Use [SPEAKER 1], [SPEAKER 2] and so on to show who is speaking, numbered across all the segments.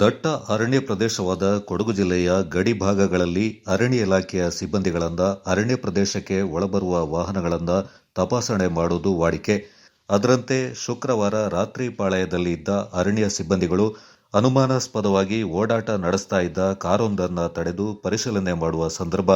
[SPEAKER 1] ದಟ್ಟ ಅರಣ್ಯ ಪ್ರದೇಶವಾದ ಕೊಡಗು ಜಿಲ್ಲೆಯ ಗಡಿ ಭಾಗಗಳಲ್ಲಿ ಅರಣ್ಯ ಇಲಾಖೆಯ ಸಿಬ್ಬಂದಿಗಳಿಂದ ಅರಣ್ಯ ಪ್ರದೇಶಕ್ಕೆ ಒಳಬರುವ ವಾಹನಗಳಿಂದ ತಪಾಸಣೆ ಮಾಡುವುದು ವಾಡಿಕೆ. ಅದರಂತೆ ಶುಕ್ರವಾರ ರಾತ್ರಿ ಪಾಳಯದಲ್ಲಿ ಇದ್ದ ಅರಣ್ಯ ಸಿಬ್ಬಂದಿಗಳು ಅನುಮಾನಾಸ್ಪದವಾಗಿ ಓಡಾಟ ನಡೆಸ್ತಾ ಇದ್ದ ಕಾರೊಂದನ್ನು ತಡೆದು ಪರಿಶೀಲನೆ ಮಾಡುವ ಸಂದರ್ಭ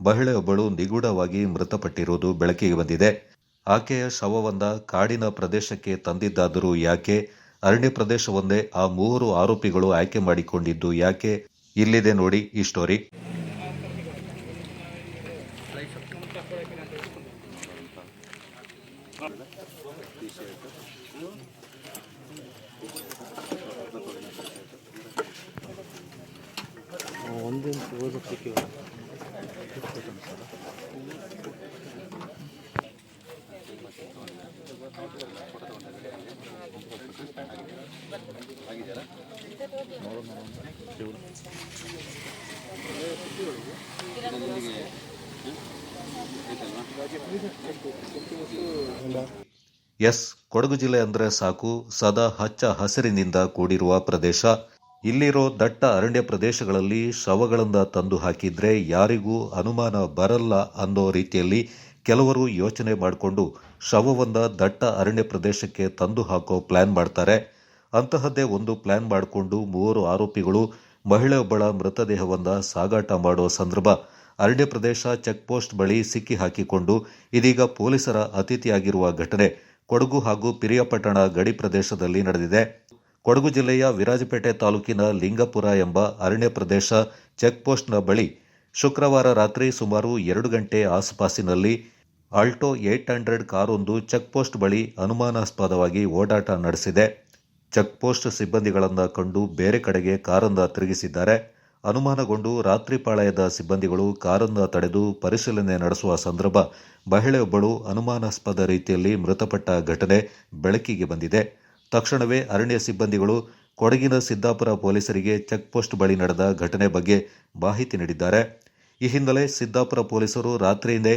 [SPEAKER 1] ಮಹಿಳೆಯೊಬ್ಬಳು ನಿಗೂಢವಾಗಿ ಮೃತಪಟ್ಟಿರುವುದು ಬೆಳಕಿಗೆ ಬಂದಿದೆ. ಆಕೆಯ ಶವವೊಂದ ಕಾಡಿನ ಪ್ರದೇಶಕ್ಕೆ ತಂದಿದ್ದಾದರೂ ಯಾಕೆ? ಅರಣ್ಯ ಪ್ರದೇಶವೊಂದೇ ಆ ಮೂವರು ಆರೋಪಿಗಳು ಆಯ್ಕೆ ಮಾಡಿಕೊಂಡಿದ್ದು ಯಾಕೆ? ಇಲ್ಲಿದೆ ನೋಡಿ ಈ ಸ್ಟೋರಿ. ಎಸ್, ಕೊಡಗು ಜಿಲ್ಲೆ ಅಂದ್ರೆ ಸಾಕು. ಸದಾ ಹಚ್ಚ ಹಸಿರಿನಿಂದ ಕೂಡಿರುವ ಪ್ರದೇಶ. ಇಲ್ಲಿರೋ ದಟ್ಟ ಅರಣ್ಯ ಪ್ರದೇಶಗಳಲ್ಲಿ ಶವಗಳಿಂದ ತಂದು ಹಾಕಿದ್ರೆ ಯಾರಿಗೂ ಅನುಮಾನ ಬರಲ್ಲ ಅನ್ನೋ ರೀತಿಯಲ್ಲಿ ಕೆಲವರು ಯೋಚನೆ ಮಾಡಿಕೊಂಡು ಶವವನ್ನು ದಟ್ಟ ಅರಣ್ಯ ಪ್ರದೇಶಕ್ಕೆ ತಂದು ಹಾಕೋ ಪ್ಲಾನ್ ಮಾಡ್ತಾರೆ. ಅಂತಹದ್ದೇ ಒಂದು ಪ್ಲಾನ್ ಮಾಡಿಕೊಂಡು ಮೂವರು ಆರೋಪಿಗಳು ಮಹಿಳೆಯೊಬ್ಬಳ ಮೃತದೇಹವನ್ನು ಸಾಗಾಟ ಮಾಡೋ ಸಂದರ್ಭ ಅರಣ್ಯ ಪ್ರದೇಶ ಚೆಕ್ ಪೋಸ್ಟ್ ಬಳಿ ಸಿಕ್ಕಿ ಹಾಕಿಕೊಂಡು ಇದೀಗ ಪೊಲೀಸರ ಅತಿಥಿಯಾಗಿರುವ ಘಟನೆ ಕೊಡಗು ಹಾಗೂ ಪಿರಿಯಪಟ್ಟಣ ಗಡಿ ಪ್ರದೇಶದಲ್ಲಿ ನಡೆದಿದೆ. ಕೊಡಗು ಜಿಲ್ಲೆಯ ವಿರಾಜಪೇಟೆ ತಾಲೂಕಿನ ಲಿಂಗಪುರ ಎಂಬ ಅರಣ್ಯ ಪ್ರದೇಶ ಚೆಕ್ ಪೋಸ್ಟ್ನ ಬಳಿ ಶುಕ್ರವಾರ ರಾತ್ರಿ ಸುಮಾರು ಎರಡು ಗಂಟೆ ಆಸುಪಾಸಿನಲ್ಲಿ ಆಲ್ಟೋ ಏಟ್ ಹಂಡ್ರೆಡ್ ಕಾರೊಂದು ಚೆಕ್ಪೋಸ್ಟ್ ಬಳಿ ಅನುಮಾನಾಸ್ಪದವಾಗಿ ಓಡಾಟ ನಡೆಸಿದೆ. ಚೆಕ್ಪೋಸ್ಟ್ ಸಿಬ್ಬಂದಿಗಳನ್ನು ಕಂಡು ಬೇರೆ ಕಡೆಗೆ ಕಾರನ್ನು ತಿರುಗಿಸಿದ್ದಾರೆ. ಅನುಮಾನಗೊಂಡು ರಾತ್ರಿ ಪಾಳಯದ ಸಿಬ್ಬಂದಿಗಳು ಕಾರನ್ನು ತಡೆದು ಪರಿಶೀಲನೆ ನಡೆಸುವ ಸಂದರ್ಭ ಮಹಿಳೆಯೊಬ್ಬಳು ಅನುಮಾನಾಸ್ಪದ ರೀತಿಯಲ್ಲಿ ಮೃತಪಟ್ಟ ಘಟನೆ ಬೆಳಕಿಗೆ ಬಂದಿದೆ. ತಕ್ಷಣವೇ ಅರಣ್ಯ ಸಿಬ್ಬಂದಿಗಳು ಕೊಡಗಿನ ಸಿದ್ದಾಪುರ ಪೊಲೀಸರಿಗೆ ಚೆಕ್ಪೋಸ್ಟ್ ಬಳಿ ನಡೆದ ಘಟನೆ ಬಗ್ಗೆ ಮಾಹಿತಿ ನೀಡಿದ್ದಾರೆ. ಈ ಹಿನ್ನೆಲೆ ಸಿದ್ದಾಪುರ ಪೊಲೀಸರು ರಾತ್ರಿಯಿಂದೇ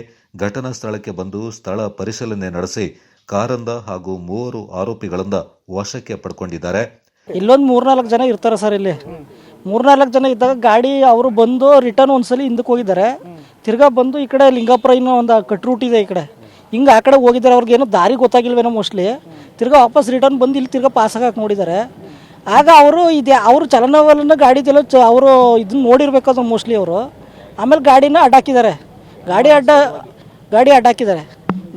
[SPEAKER 1] ಘಟನಾ ಸ್ಥಳಕ್ಕೆ ಬಂದು ಸ್ಥಳ ಪರಿಶೀಲನೆ ನಡೆಸಿ ಕಾರಂದ ಹಾಗೂ ಮೂವರು ಆರೋಪಿಗಳಿಂದ ವಶಕ್ಕೆ ಪಡ್ಕೊಂಡಿದ್ದಾರೆ.
[SPEAKER 2] ಇಲ್ಲೊಂದು ಮೂರ್ನಾಲ್ಕು ಜನ ಇರ್ತಾರೆ ಸರ್ ಇಲ್ಲಿ. ಮೂರ್ನಾಲ್ಕು ಜನ ಇದ್ದಾಗ ಗಾಡಿ ಅವರು ಬಂದು ರಿಟರ್ನ್ ಒಂದ್ಸಲಿ ಹಿಂದಕ್ಕೆ ಹೋಗಿದ್ದಾರೆ. ತಿರ್ಗಾ ಬಂದು ಈ ಕಡೆ ಲಿಂಗಾಪುರ ಇನ್ನೂ ಒಂದು ಕಟ್ ರೂಟ್ ಇದೆ ಈ ಕಡೆ. ಹಿಂಗೆ ಆ ಕಡೆ ಹೋಗಿದ್ದಾರೆ ಅವ್ರಿಗೇನೋ ದಾರಿ ಗೊತ್ತಾಗಿಲ್ವೇನೋ ಮೋಸ್ಟ್ಲಿ ತಿರ್ಗಾ ವಾಪಸ್ ರಿಟರ್ನ್ ಬಂದು ಇಲ್ಲಿ ತಿರ್ಗಾ ಪಾಸ್ ಆಗಕ್ಕೆ ನೋಡಿದ್ದಾರೆ. ಆಗ ಅವರು ಇದೆ, ಅವರು ಚಲನವಲನ ಗಾಡಿದೆಲ್ಲ ಚ, ಅವರು ಇದನ್ನ ನೋಡಿರ್ಬೇಕಾದ್ರು ಮೋಸ್ಟ್ಲಿ ಅವರು. ಆಮೇಲೆ ಗಾಡಿನ ಅಡ್ಡಾಕಿದ್ದಾರೆ ಗಾಡಿ ಅಡ್ಡ, ಗಾಡಿ ಅಡ್ಡಾಕಿದ್ದಾರೆ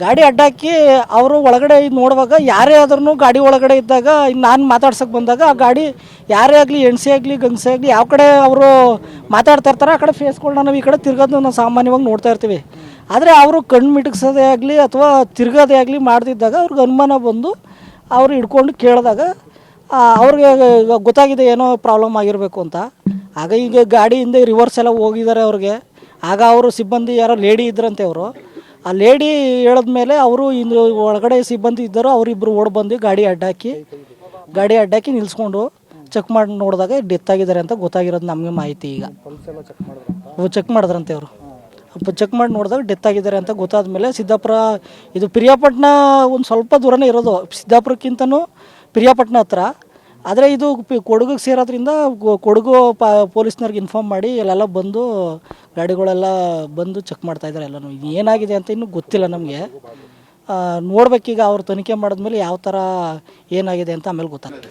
[SPEAKER 2] ಗಾಡಿ ಅಡ್ಡಾಕಿ ಅವರು ಒಳಗಡೆ ನೋಡುವಾಗ ಯಾರೇ ಆದ್ರೂ ಗಾಡಿ ಒಳಗಡೆ ಇದ್ದಾಗ ನಾನು ಮಾತಾಡ್ಸಕ್ಕೆ ಬಂದಾಗ ಆ ಗಾಡಿ ಯಾರೇ ಆಗಲಿ ಹೆಣ್ಸೆ ಆಗಲಿ ಗಂಗಸೆ ಆಗಲಿ, ಯಾವ ಕಡೆ ಅವರು ಮಾತಾಡ್ತಾ ಇರ್ತಾರೆ ಆ ಕಡೆ ಫೇಸ್ಗಳನ್ನ ನಾವು ಈ ಕಡೆ ತಿರ್ಗೋದು ನಾವು ಸಾಮಾನ್ಯವಾಗಿ ನೋಡ್ತಾ ಇರ್ತೀವಿ. ಆದರೆ ಅವರು ಕಣ್ಣು ಮಿಟಕ್ಸೋದೇ ಆಗಲಿ ಅಥವಾ ತಿರ್ಗೋದೇ ಆಗಲಿ ಮಾಡ್ದಿದ್ದಾಗ ಅವ್ರಿಗೆ ಅನುಮಾನ ಬಂದು ಅವರು ಹಿಡ್ಕೊಂಡು ಕೇಳಿದಾಗ ಅವ್ರಿಗೆ ಗೊತ್ತಾಗಿದೆ ಏನೋ ಪ್ರಾಬ್ಲಮ್ ಆಗಿರಬೇಕು ಅಂತ. ಆಗ ಈಗ ಗಾಡಿಯಿಂದ ರಿವರ್ಸ್ ಎಲ್ಲ ಹೋಗಿದ್ದಾರೆ ಅವ್ರಿಗೆ. ಆಗ ಅವರು ಸಿಬ್ಬಂದಿ ಯಾರೋ ಲೇಡಿ ಇದ್ರಂತೆ ಅವರು. ಆ ಲೇಡಿ ಹೇಳಿದ್ಮೇಲೆ ಅವರು ಇನ್ನು ಒಳಗಡೆ ಸಿಬ್ಬಂದಿ ಇದ್ದರು ಅವರಿಬ್ಬರು ಓಡ್ ಬಂದು ಗಾಡಿ ಅಡ್ಡಾಕಿ ಗಾಡಿ ಅಡ್ಡಾಕಿ ನಿಲ್ಸ್ಕೊಂಡು ಚೆಕ್ ಮಾಡಿ ನೋಡಿದಾಗ ಡೆತ್ ಆಗಿದ್ದಾರೆ ಅಂತ ಗೊತ್ತಾಗಿರೋದು ನಮಗೆ ಮಾಹಿತಿ ಈಗ. ಚೆಕ್ ಮಾಡಿದ್ರಂತೆ ಅವರು. ಚೆಕ್ ಮಾಡಿ ನೋಡಿದಾಗ ಡೆತ್ ಆಗಿದ್ದಾರೆ ಅಂತ ಗೊತ್ತಾದ ಮೇಲೆ ಸಿದ್ದಾಪುರ, ಇದು ಪಿರಿಯಾಪಟ್ಟಣ ಒಂದು ಸ್ವಲ್ಪ ದೂರನೇ ಇರೋದು. ಸಿದ್ದಾಪುರಕ್ಕಿಂತನೂ ಪಿರಿಯಾಪಟ್ಟಣ ಹತ್ರ. ಆದರೆ ಇದು ಪಿ ಕೊಡಗಿಗೆ ಸೇರೋದ್ರಿಂದ ಕೊಡಗು ಪ ಪೊಲೀಸ್ನವ್ರಿಗೆ ಇನ್ಫಾರ್ಮ್ ಮಾಡಿ ಇಲ್ಲೆಲ್ಲ ಬಂದು ಗಾಡಿಗಳೆಲ್ಲ ಬಂದು ಚೆಕ್ ಮಾಡ್ತಾ ಇದ್ದಾರೆ ಎಲ್ಲನೂ. ಇದು ಏನಾಗಿದೆ ಅಂತ ಇನ್ನೂ ಗೊತ್ತಿಲ್ಲ ನಮಗೆ. ನೋಡ್ಬೇಕೀಗ ಅವ್ರು ತನಿಖೆ ಮಾಡಿದ್ಮೇಲೆ ಯಾವ ಥರ ಏನಾಗಿದೆ ಅಂತ ಆಮೇಲೆ ಗೊತ್ತಾಗ್ತದೆ.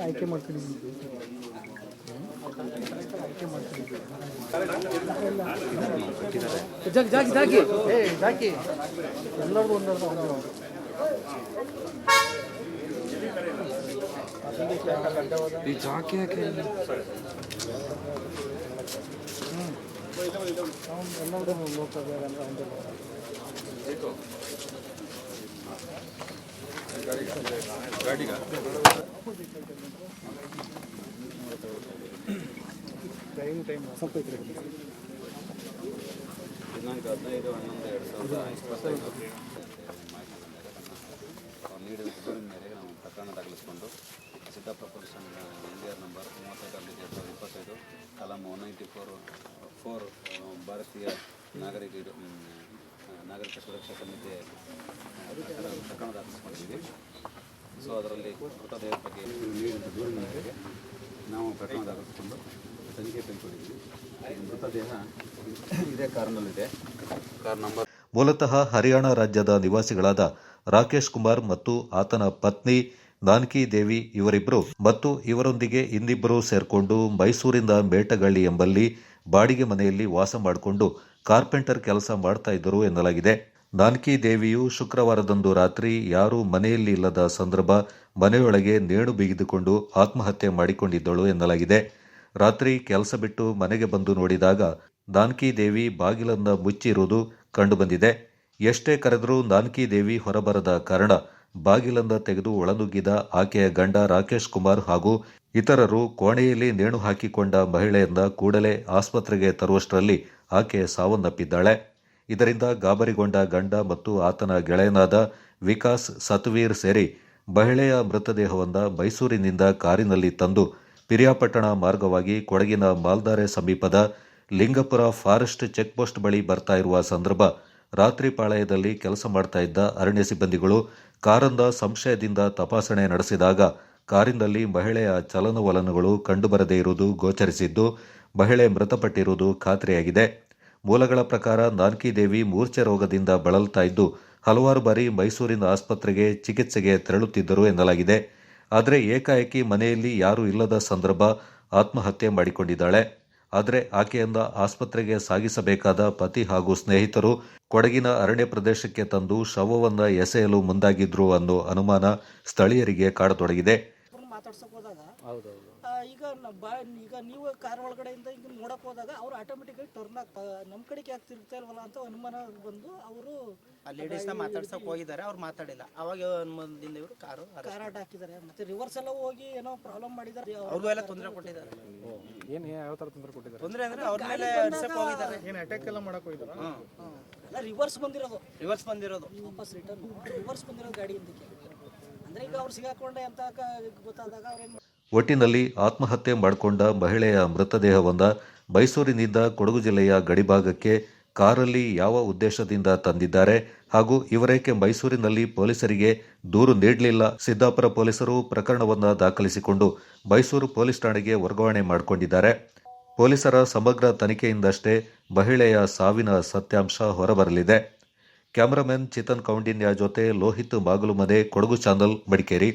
[SPEAKER 3] ಆಯ್ಕೆ ಮಾಡ್ಕೊಂಡಿದ್ದೀನಿ ಜಾಕಿ ಜಾಕಿ. ಏ ಜಾಕಿ ಎಲ್ಲರದು ಒಂದೊಂದು ಒಂದು ಈ ಜಾಕಿ ಯಾಕೆ ಒಂದಿಲ್ಲ ಟೈಮ್ ಟೈಮ್ ಸ್ವಲ್ಪ.
[SPEAKER 4] ದಿನಾಂಕ ಹದಿನೈದು ಹನ್ನೊಂದು ಎರಡು ಸಾವಿರದ ಇಪ್ಪತ್ತೈದು ನೀಡಿದ ದೂರಿನ ಮೇಲೆ ನಾವು ಪ್ರಕರಣ ದಾಖಲಿಸಿಕೊಂಡು ಸಿದ್ದಾಪುರ ಪೊಲೀಸ್ ಇಂಡಿಯರ್ ನಂಬರ್ ಮೂವತ್ತೈದು ಎರಡು ಸಾವಿರದ ಇಪ್ಪತ್ತೈದು, ಕಲಂ ಒನ್ ನೈಂಟಿ ಫೋರ್ ಫೋರ್ ಭಾರತೀಯ ನಾಗರಿಕ ನಾಗರಿಕ ಸುರಕ್ಷಾ ಸಮಿತಿ ಪ್ರಕರಣ ದಾಖಲಿಸಿಕೊಂಡಿದ್ದೀವಿ. ಸೊ ಅದರಲ್ಲಿ ಮೃತದೇಹದ ಬಗ್ಗೆ ನೀಡಿದ ದೂರಿನ ಮೇರೆಗೆ ನಾವು ಪ್ರಕರಣ ದಾಖಲಿಸಿಕೊಂಡು ತನಿಖೆ ಕೈಗೊಂಡಿದ್ದೀವಿ ಮೃತದೇಹ ಇದೇ ಕಾರಿನಲ್ಲಿದೆ ಕಾರ್ ನಂಬರ್
[SPEAKER 1] ಮೂಲತಃ ಹರಿಯಾಣ ರಾಜ್ಯದ ನಿವಾಸಿಗಳಾದ ರಾಕೇಶ್ ಕುಮಾರ್ ಮತ್ತು ಆತನ ಪತ್ನಿ ನಾನ್ಕಿ ದೇವಿ ಇವರಿಬ್ಬರು ಮತ್ತು ಇವರೊಂದಿಗೆ ಇನ್ನಿಬ್ಬರು ಸೇರ್ಕೊಂಡು ಮೈಸೂರಿಂದ ಮೇಟಗಳ್ಳಿ ಎಂಬಲ್ಲಿ ಬಾಡಿಗೆ ಮನೆಯಲ್ಲಿ ವಾಸ ಮಾಡಿಕೊಂಡು ಕಾರ್ಪೆಂಟರ್ ಕೆಲಸ ಮಾಡ್ತಾ ಇದ್ದರು ಎನ್ನಲಾಗಿದೆ. ನಾನ್ಕಿ ದೇವಿಯು ಶುಕ್ರವಾರದಂದು ರಾತ್ರಿ ಯಾರೂ ಮನೆಯಲ್ಲಿ ಇಲ್ಲದ ಸಂದರ್ಭ ಮನೆಯೊಳಗೆ ನೇಣು ಬಿಗಿದುಕೊಂಡು ಆತ್ಮಹತ್ಯೆ ಮಾಡಿಕೊಂಡಿದ್ದಳು ಎನ್ನಲಾಗಿದೆ. ರಾತ್ರಿ ಕೆಲಸ ಬಿಟ್ಟು ಮನೆಗೆ ಬಂದು ನೋಡಿದಾಗ ನಾನ್ಕಿ ದೇವಿ ಬಾಗಿಲನ್ನ ಮುಚ್ಚಿರುವುದು ಕಂಡುಬಂದಿದೆ. ಎಷ್ಟೇ ಕರೆದರೂ ನಾನ್ಕಿ ದೇವಿ ಹೊರಬರದ ಕಾರಣ ಬಾಗಿಲನ್ನ ತೆಗೆದು ಒಳನುಗ್ಗಿದ ಆಕೆಯ ಗಂಡ ರಾಕೇಶ್ ಕುಮಾರ್ ಹಾಗೂ ಇತರರು ಕೋಣೆಯಲ್ಲಿ ನೇಣು ಹಾಕಿಕೊಂಡ ಮಹಿಳೆಯನ್ನ ಕೂಡಲೇ ಆಸ್ಪತ್ರೆಗೆ ತರುವಷ್ಟರಲ್ಲಿ ಆಕೆ ಸಾವನ್ನಪ್ಪಿದ್ದಾಳೆ. ಇದರಿಂದ ಗಾಬರಿಗೊಂಡ ಗಂಡ ಮತ್ತು ಆತನ ಗೆಳೆಯನಾದ ವಿಕಾಸ್ ಸತ್ವೀರ್ ಸೇರಿ ಮಹಿಳೆಯ ಮೃತದೇಹವನ್ನು ಮೈಸೂರಿನಿಂದ ಕಾರಿನಲ್ಲಿ ತಂದು ಪಿರಿಯಾಪಟ್ಟಣ ಮಾರ್ಗವಾಗಿ ಕೊಡಗಿನ ಮಾಲ್ದಾರೆ ಸಮೀಪದ ಲಿಂಗಪುರ ಫಾರೆಸ್ಟ್ ಚೆಕ್ಪೋಸ್ಟ್ ಬಳಿ ಬರ್ತಾ ಇರುವ ಸಂದರ್ಭ ರಾತ್ರಿ ಪಾಳಯದಲ್ಲಿ ಕೆಲಸ ಮಾಡ್ತಾ ಇದ್ದ ಅರಣ್ಯ ಸಿಬ್ಬಂದಿಗಳು ಕಾರಂದ ಸಂಶಯದಿಂದ ತಪಾಸಣೆ ನಡೆಸಿದಾಗ ಕಾರಿನಲ್ಲಿ ಮಹಿಳೆಯ ಚಲನವಲನಗಳು ಕಂಡುಬರದೇ ಇರುವುದು ಗೋಚರಿಸಿದ್ದು, ಮಹಿಳೆ ಮೃತಪಟ್ಟಿರುವುದು ಖಾತ್ರಿಯಾಗಿದೆ. ಮೂಲಗಳ ಪ್ರಕಾರ ನಾನ್ಕಿ ದೇವಿ ಮೂರ್ಛೆ ರೋಗದಿಂದ ಬಳಲ್ತಾ ಇದ್ದು, ಹಲವಾರು ಬಾರಿ ಮೈಸೂರಿನ ಆಸ್ಪತ್ರೆಗೆ ಚಿಕಿತ್ಸೆಗೆ ತೆರಳುತ್ತಿದ್ದರು ಎನ್ನಲಾಗಿದೆ. ಆದರೆ ಏಕಾಏಕಿ ಮನೆಯಲ್ಲಿ ಯಾರೂ ಇಲ್ಲದ ಸಂದರ್ಭ ಆತ್ಮಹತ್ಯೆ ಮಾಡಿಕೊಂಡಿದ್ದಾಳೆ. ಆದರೆ ಆಕೆಯಿಂದ ಆಸ್ಪತ್ರೆಗೆ ಸಾಗಿಸಬೇಕಾದ ಪತಿ ಹಾಗೂ ಸ್ನೇಹಿತರು ಕೊಡಗಿನ ಅರಣ್ಯ ಪ್ರದೇಶಕ್ಕೆ ತಂದು ಶವವನ್ನು ಎಸೆಯಲು ಮುಂದಾಗಿದ್ರು ಅನ್ನೋ ಅನುಮಾನ ಸ್ಥಳೀಯರಿಗೆ ಕಾಡತೊಡಗಿದೆ.
[SPEAKER 2] ಈಗ ಬಾ ಈಗ ನೀವು ಕಾರ್ ಒಳಗಡೆಯಿಂದ ಈಗ ನೋಡಕ್ ಹೋದಾಗ ಅವ್ರು ಆಟೋಮೆಟಿಕ್ ಟರ್ನ್ ಆಗ್ತಾ ನಮ್ಮ ಕಡೆಗೆ ಯಾಕೆ ತಿರುಗ್ತಾ ಇಲ್ವಲ್ಲ ಅಂತ ಅನುಮಾನ ಬಂದು ಅವರು
[SPEAKER 5] ಆ ಲೇಡೀಸ್ನ ಮಾತಾಡ್ಸಕ್ ಹೋಗಿದ್ದಾರೆ ಅವ್ರು ಮಾತಾಡಿಲ್ಲ. ಅವಾಗ ಅನುಮಾನದಿಂದ ಇವರು ಕಾರು
[SPEAKER 2] ಕಾರಾಟ ಹಾಕಿದ್ದಾರೆ. ಮತ್ತೆ ರಿವರ್ಸ್ ಎಲ್ಲ ಹೋಗಿ ಏನೋ ಪ್ರಾಬ್ಲಮ್ ಮಾಡಿದ್ದಾರೆ.
[SPEAKER 5] ಅವ್ರಿಗೂ ಎಲ್ಲ ತೊಂದರೆ ಕೊಟ್ಟಿದ್ದಾರೆ.
[SPEAKER 3] ಏನು ಯಾವ ಥರ ತೊಂದರೆ ಕೊಟ್ಟಿದ್ದಾರೆ?
[SPEAKER 5] ತೊಂದರೆ ಅಂದ್ರೆ ಅವ್ರ ಮೇಲೆ ಹರ್ಸಕ್ ಹೋಗಿದ್ದಾರೆ.
[SPEAKER 3] ಏನು ಅಟ್ಯಾಕ್ ಎಲ್ಲ ಮಾಡಕ್ ಹೋಗಿದ್ದಾರಾ?
[SPEAKER 2] ಎಲ್ಲ ರಿವರ್ಸ್ ಬಂದಿರೋದು.
[SPEAKER 5] ರಿವರ್ಸ್ ಬಂದಿರೋದು.
[SPEAKER 2] ವಾಪಸ್ ರಿಟರ್ನ್ ರಿವರ್ಸ್ ಬಂದಿರೋದು ಗಾಡಿ ಹಿಂದಕ್ಕೆ ಅಂದ್ರೆ ಈಗ ಅವ್ರು ಸಿಗಾಕೊಂಡೆ ಅಂತ ಗೊತ್ತಾದಾಗ ಗೊತ್ತಾದಾಗ ಅವ್ರೇನ್
[SPEAKER 1] ಒಟ್ಟಿನಲ್ಲಿ ಆತ್ಮಹತ್ಯೆ ಮಾಡಿಕೊಂಡ ಮಹಿಳೆಯ ಮೃತದೇಹವನ್ನ ಮೈಸೂರಿನಿಂದ ಕೊಡಗು ಜಿಲ್ಲೆಯ ಗಡಿಭಾಗಕ್ಕೆ ಕಾರಲ್ಲಿ ಯಾವ ಉದ್ದೇಶದಿಂದ ತಂದಿದ್ದಾರೆ ಹಾಗೂ ಇವರೇಕೆ ಮೈಸೂರಿನಲ್ಲಿ ಪೊಲೀಸರಿಗೆ ದೂರು ನೀಡಲಿಲ್ಲ, ಸಿದ್ದಾಪುರ ಪೊಲೀಸರು ಪ್ರಕರಣವನ್ನು ದಾಖಲಿಸಿಕೊಂಡು ಮೈಸೂರು ಪೊಲೀಸ್ ಠಾಣೆಗೆ ವರ್ಗಾವಣೆ ಮಾಡಿಕೊಂಡಿದ್ದಾರೆ. ಪೊಲೀಸರ ಸಮಗ್ರ ತನಿಖೆಯಿಂದಷ್ಟೇ ಮಹಿಳೆಯ ಸಾವಿನ ಸತ್ಯಾಂಶ ಹೊರಬರಲಿದೆ. ಕ್ಯಾಮರಾಮನ್ ಚಿತನ್ ಕೌಂಡಿನ್ಯ ಜೊತೆ ಲೋಹಿತ್ ಮಾಗುಲುಮನೆ, ಕೊಡಗು ಚಾನಲ್, ಮಡಿಕೇರಿ.